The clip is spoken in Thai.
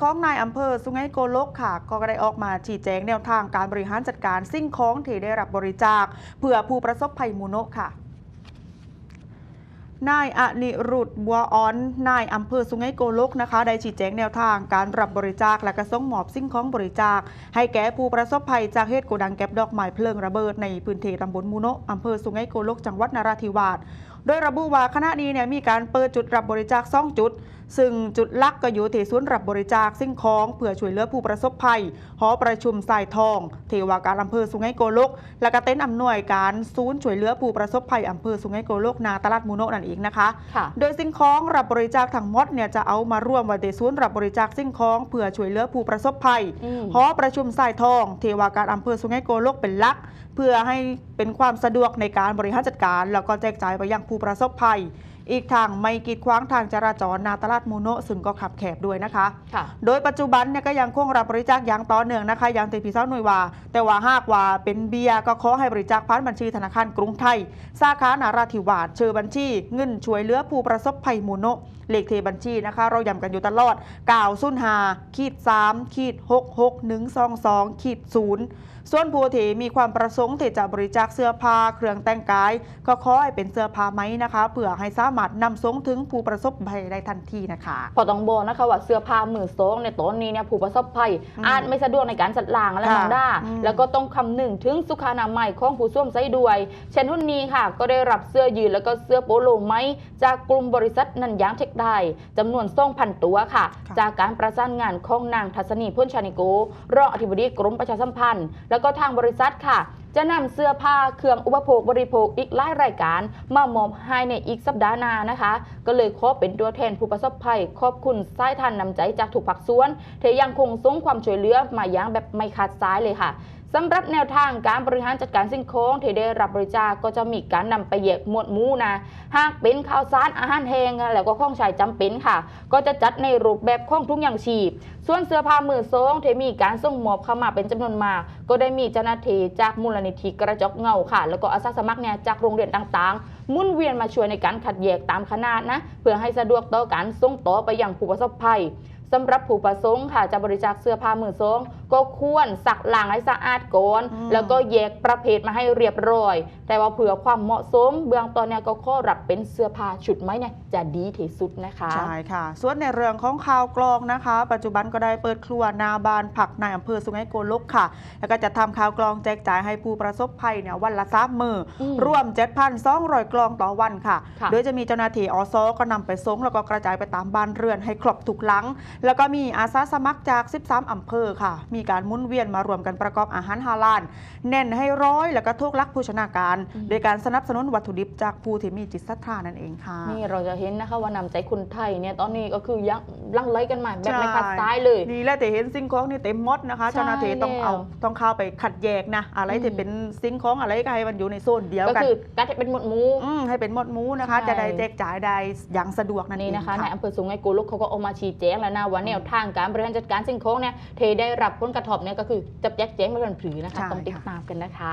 ของนายอำเภอสุไหงโกลกค่ะ ก็ได้ออกมาชี้แจงแนวทางการบริหารจัดการสิ่งของที่ได้รับบริจาค เพื่อผู้ประสบภัยมูโนะค่ะนายอนิรุตบัวอ้อน นายอำเภอสุไหงโกลกนะคะ ได้ชี้แจงแนวทางการรับบริจาคและกระส่งมอบสิ่งของบริจาค ให้แก่ผู้ประสบภัยจากเหตุโกดังแก็บดอกไม้เพลิงระเบิดในพื้นที่ตำบลมูโนะอำเภอสุไหงโกลกจังหวัดนราธิวาสโดยระบุว่าขณะนี้เนี่ยมีการเปิดจุดรับบริจาค2จุด ซึ่งจุดหลักก็อยู่ที่ศูนย์รับบริจาคสิ่งของเพื่อช่วยเหลือผู้ประสบภัย หอประชุมสายทองเทวาการอำเภอสุไหงโกลก และก็เต็นท์อำนวยการศูนย์ช่วยเหลือผู้ประสบภัยอำเภอสุไหงโกลกนาตลาดมูโนะนั่นเองนะคะค่ะโดยสิ่งของรับบริจาคทั้งหมดเนี่ยจะเอามาร่วมไว้ในศูนย์รับบริจาคสิ่งของเพื่อช่วยเหลือผู้ประสบภัยอืมหอประชุมสายทอง เทวาการอำเภอสุไหงโกลกเป็นหลักเพื่อให้เป็นความสะดวกในการบริหารจัดการ แล้วก็แจกจ่ายไปยังผู้ประสบภัย อีกทางไม่กีดขวางทางจราจรนาตลาดมูโนะซึ่งก็ขับแคบด้วยนะคะค่ะ โดยปัจจุบันเนี่ยก็ยังคงรับบริจาคอย่างต่อเนื่องนะคะอย่างเต็มพี่เศร้าหน่วยว่า แต่ว่าหากว่าเป็นเบียร์ก็ขอให้บริจาคผ่านบัญชีธนาคารกรุงไทย สาขานาราธิวาสชื่อบัญชี เงินช่วยเหลือผู้ประสบภัยหมูโนะเลขที่บัญชีนะคะ เราย้ำกันอยู่ตลอด9 0 5ขีด3ขีด6 6 1 2 2ขีด0ส่วนผู้ที่มีความประสงค์ที่จะบริจาคเสื้อผ้าเครื่องแต่งกาย ก็ขอให้เป็นเสื้อผ้าไหมนะคะเพื่อให้สามารถนำส่งถึงผู้ประสบภัยได้ทันทีนะคะพอต้องบอกนะคะว่าเสื้อผ้ามือสองในตอนนี้เนี่ยผู้ประสบภัยอืมอาจไม่สะดวกในการจัดล่างและค่ะมองด้าอืมแล้วก็ต้องคำนึงถึงสุขอนามัยของผู้ส้วมไส้ด้วย เช่นหุ่นนี้ค่ะ ก็ได้รับเสื้อยืนแล้วก็เสื้อโปโลไหมจากกลุ่มบริษัทนันยางเทคไดจำนวนส่งพันตัวค่ะค่ะ จากการประสานงานของนางทัศนีพ้นชานิโกรองอธิบดีกรมประชาสัมพันธ์ แล้วก็ทางบริษัทค่ะ จะนำเสื้อผ้าเครื่องอุปโภคบริโภคอีกหลายรายการ มามอบให้ในอีกสัปดาห์หน้านะคะ ก็เลยขอเป็นตัวแทนผู้ประสบภัย ขอบคุณสายท่านนำใจจากถูกผักสวนเทยังคงส่งความช่วยเหลือมาอย่างแบบไม่ขาดสายเลยค่ะ สำหรับแนวทางการบริหารจัดการสิ่งของที่ได้รับบริจาคก็จะมีการนำไปแยกหมวดหมู่นะหากเป็นข้าวสารอาหารแห้งแล้วก็ของใช้จำเป็นค่ะ ก็จะจัดในรูปแบบของทุกอย่างชีพ ส่วนเสื้อผ้ามือสองที่มีการส่งมอบเข้ามาเป็นจำนวนมาก ก็ได้มีเจ้าหน้าที่จากมูลนิธิกระจกเงาค่ะ แล้วก็อาสาสมัครเนี่ยจากโรงเรียนต่างๆ มุ่นเวียนมาช่วยในการคัดแยกตามขนาดนะเพื่อให้สะดวกต่อการส่งต่อไปอยังผู้ประสบภัยสำหรับผู้ประสงค์ค่ะจะบริจาคเสื้อผ้ามือสอง ก็ควรสักล้างให้สะอาดก่อนอืมแล้วก็แยกประเภทมาให้เรียบร้อย แต่ว่าเผื่อความเหมาะสม เบื้องต้นเนี่ยก็ข้อรับเป็นเสื้อผ้าชุดไหมเนี่ยจะดีที่สุดนะคะใช่ค่ะ ส่วนในเรื่องของข่าวกรองนะคะ ปัจจุบันก็ได้เปิดครัวนาบานผักในอำเภอสุไหงโกลกค่ะ แล้วก็จะทำข่าวกรองแจกจ่ายให้ผู้ประสบภัยเนี่ยวันละสามมืออมรวม 7,200 กลองต่อวันค่ะค่ะ โดยจะมีเจ้าหน้าที่อสก็นำไปส่งแล้วก็กระจายไปตามบ้านเรือนให้ครบทุกหลัง แล้วก็มีอาสาสมัครจาก 13อำเภอค่ะมีการหมุนเวียนมารวมกันประกอบอาหารฮาลาลเน้นให้ร้อยแล้วก็ทุกลักผู้ชนาการอืมโดยการสนับสนุนวัตถุดิบจากผู้ที่มีจิตศรัทธานั่นเองค่ะนี่เราจะเห็นนะคะว่านำใจคนไทยเนี่ยตอนนี้ก็คือยังลังไลกันมาแบบใช่ไม่ขาดซ้ายเลยนี่แหละแต่เห็นสิ่งของนี่เต็มหมดนะคะใช่เจ้าหน้าที่ต้องแล้วเอาต้องเข้าไปขัดแยกนะอะไรอืมที่เป็นสิ่งของอะไรก็ให้มันอยู่ในโซนเดียวก็กันคือการให้เป็นหมวดหมู่มให้เป็นหมดหมูนะคะใช่จะได้แจกจ่ายได้อย่างสะดวกนั่นเอนี่งนะคะค่ะในอำเภอสูงไงโกลุกเขาก็ออกมาชี้แจงแล้วนะว่าแนวทางการบริหารจัดการสิ่งของเนี่ยเทได้รับผลกระทบเนี่ยก็คือจับแจกแจงมาเป็นผือนะคะใช่ต้องติดค่ะตามกันนะคะ